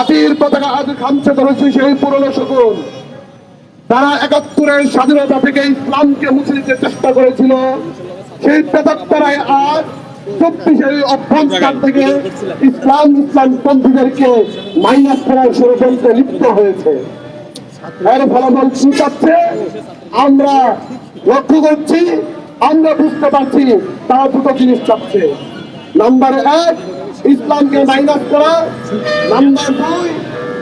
জাতির পতাকা আজ খামছে ধরেছে সেই পুরনো শকুন। তারা একাত্তরের স্বাধীনতা থেকে ইসলামকে মুছে দিতে চেষ্টা করেছিল। সেই প্রেতাত্মারাই আজ আমরা বুঝতে পারছি, তারা দুটো জিনিস চাচ্ছে নাম্বার এক ইসলামকে মাইনাস করা নাম্বার দুই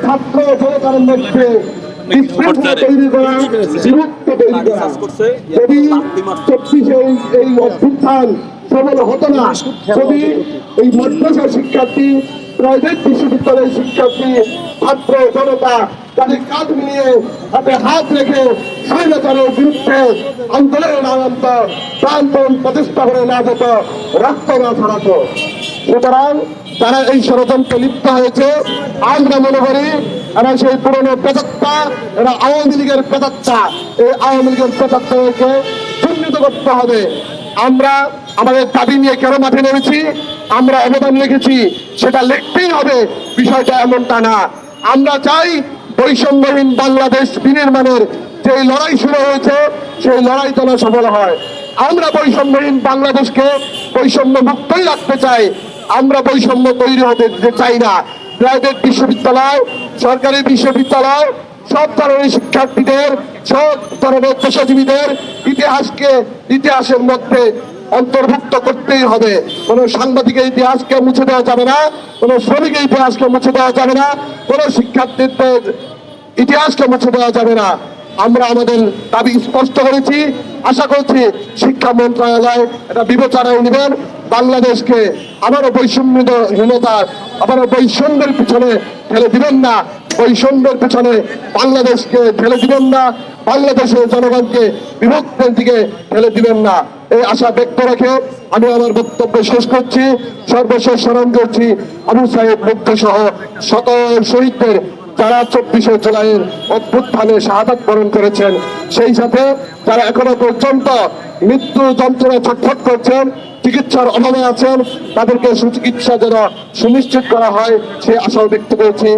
ছাত্র জনতার মধ্যে বিশৃঙ্খলা তৈরি করা বিভক্ত তৈরি করা। যদি চব্বিশে এই- এই অভ্যুত্থান সফল হতো না যদি এই মাদ্রাসা শিক্ষার্থী প্রাইভেট বিশ্ববিদ্যালয়ের শিক্ষার্থী ছাত্র জনতা তাদের কাঁধ মিলিয়ে হাতে হাত রেখে স্বৈরাচারের বিরুদ্ধে আন্দোলনের আনন্দ প্রাণপণ প্রতিষ্ঠা করে না যেত রক্ত না ছড়াতো। সুতরাং তারা এই ষড়যন্ত্রে লিপ্ত হয়েছে। আমরা মনে করি এরা সেই পুরনো পেতাত্তা এরা আওয়ামী লীগের পেতাত্তা এই আওয়ামী লীগের পেতাত্তাকে চিহ্নিত করতে হবে। আমরা আমাদের দাবি নিয়ে কেন মাঠে নেমেছি? আমরা অবদান রেখেছি, সেটা লিখতেই হবে। বিষয়টা এমনটা না। আমরা চাই বৈষম্যহীন বাংলাদেশ বিনির্মাণের যে লড়াই শুরু হয়েছে, সেই লড়াই যেন সফল হয়। আমরা বৈষম্যহীন বাংলাদেশকে বৈষম্য মুক্তই রাখতে চাই। আমরা বৈষম্য তৈরি হতে দিতে চাই না। প্রাইভেট বিশ্ববিদ্যালয়, সরকারি বিশ্ববিদ্যালয়, সব ধরনের শিক্ষার্থীদের, সব ধরনের পেশাজীবীদের ইতিহাসকে ইতিহাসের মধ্যে অন্তর্ভুক্ত করতেই হবে। কোনো সাংবাদিকের ইতিহাসকে মুছে দেওয়া যাবে না, কোনো শ্রমিকের ইতিহাসকে মুছে দেওয়া যাবে না, কোনো শিক্ষার্থীদের ইতিহাসকে মুছে দেওয়া যাবে না। আমরা আমাদের দাবি স্পষ্ট করেছি। আশা করছি শিক্ষা মন্ত্রণালয় এটা বিবেচনায় নেবেন। বাংলাদেশকে আবারও বৈষম্যহীনতার আবারও বৈষম্যের পিছনে ঠেলে দিবেন না। বৈষম্যের পিছনে বাংলাদেশকে ঠেলে দিবেন না। বাংলাদেশের জনগণকে বিভক্তের দিকে ঠেলে দিবেন না। এই আশা ব্যক্ত রেখে আমি আমার বক্তব্য শেষ করছি। সর্বশেষ স্মরণ করছি আবু সাহেব মুগ্ধ সহ শত শহীদদের যারা চব্বিশে জুলাইয়ের অভ্যুত্থানে শাহাদাত বরণ করেছেন, সেই সাথে যারা এখনও পর্যন্ত মৃত্যু যন্ত্রণা ছটফট করছেন চিকিৎসার অভাবে আছেন তাদেরকে সুচিকিৎসা যেন সুনিশ্চিত করা হয় সে আশাও ব্যক্ত করেছি।